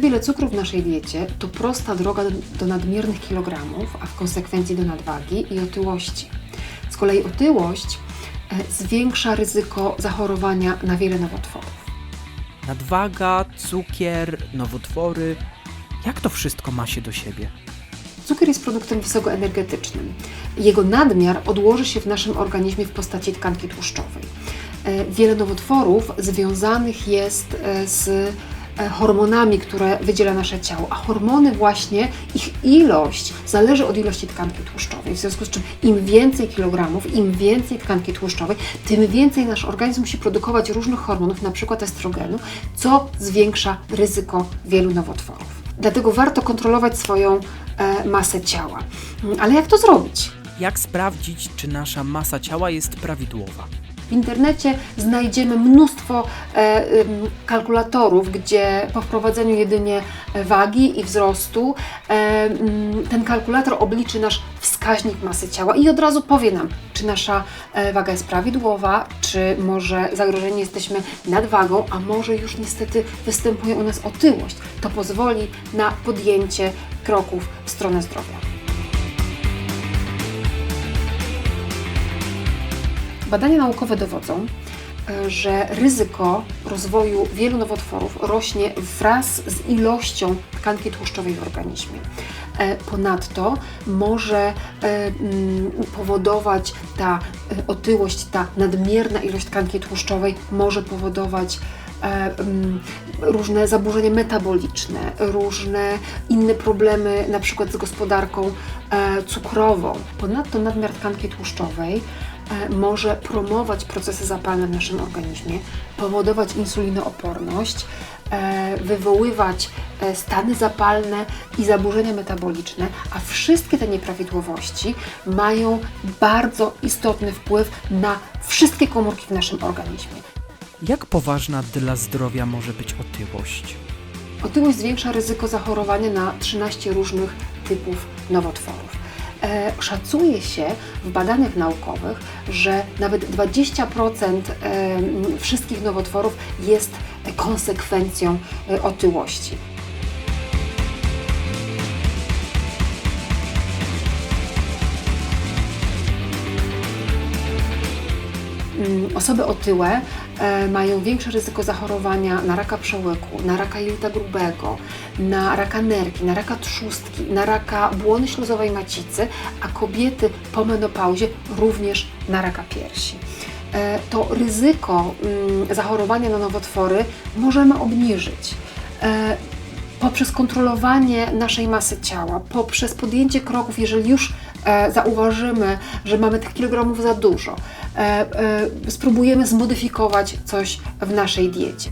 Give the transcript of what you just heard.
wiele cukru w naszej diecie to prosta droga do, do nadmiernych kilogramów, a w konsekwencji do nadwagi i otyłości. Z kolei otyłość e, zwiększa ryzyko zachorowania na wiele nowotworów. Nadwaga, cukier, nowotwory. Jak to wszystko ma się do siebie? Cukier jest produktem wysokoenergetycznym. Jego nadmiar odłoży się w naszym organizmie w postaci tkanki tłuszczowej. E, Wiele nowotworów związanych jest e, z hormonami, które wydziela nasze ciało, a hormony właśnie, ich ilość zależy od ilości tkanki tłuszczowej. W związku z czym im więcej kilogramów, im więcej tkanki tłuszczowej, tym więcej nasz organizm musi produkować różnych hormonów, na przykład estrogenu, co zwiększa ryzyko wielu nowotworów. Dlatego warto kontrolować swoją e, masę ciała. Mm, Ale jak to zrobić? Jak sprawdzić, czy nasza masa ciała jest prawidłowa? W internecie znajdziemy mnóstwo e, kalkulatorów, gdzie po wprowadzeniu jedynie wagi i wzrostu e, ten kalkulator obliczy nasz wskaźnik masy ciała i od razu powie nam, czy nasza e, waga jest prawidłowa, czy może zagrożeni jesteśmy nadwagą, a może już niestety występuje u nas otyłość. To pozwoli na podjęcie kroków w stronę zdrowia. Badania naukowe dowodzą, e, że ryzyko rozwoju wielu nowotworów rośnie wraz z ilością tkanki tłuszczowej w organizmie. E, Ponadto może e, mm, powodować ta otyłość, ta nadmierna ilość tkanki tłuszczowej może powodować mm, różne zaburzenia metaboliczne, różne inne problemy, na przykład z gospodarką cukrową. Ponadto nadmiar tkanki tłuszczowej może promować procesy zapalne w naszym organizmie, powodować insulinooporność, e, wywoływać e, stany zapalne i zaburzenia metaboliczne, a wszystkie te nieprawidłowości mają bardzo istotny wpływ na wszystkie komórki w naszym organizmie. Jak poważna dla zdrowia może być otyłość? Otyłość zwiększa ryzyko zachorowania na 13 różnych typów nowotworów. E, szacuje się w badaniach naukowych, że nawet 20% e, m, wszystkich nowotworów jest konsekwencją e, otyłości. Mm, Osoby otyłe mają większe ryzyko zachorowania na raka przełyku, na raka jelita grubego, na raka nerki, na raka trzustki, na raka błony śluzowej macicy, a kobiety po menopauzie również na raka piersi. E, To ryzyko mm, zachorowania na nowotwory możemy obniżyć e, poprzez kontrolowanie naszej masy ciała, poprzez podjęcie kroków, jeżeli już e, zauważymy, że mamy tych kilogramów za dużo, e, e, spróbujemy zmodyfikować coś w naszej diecie.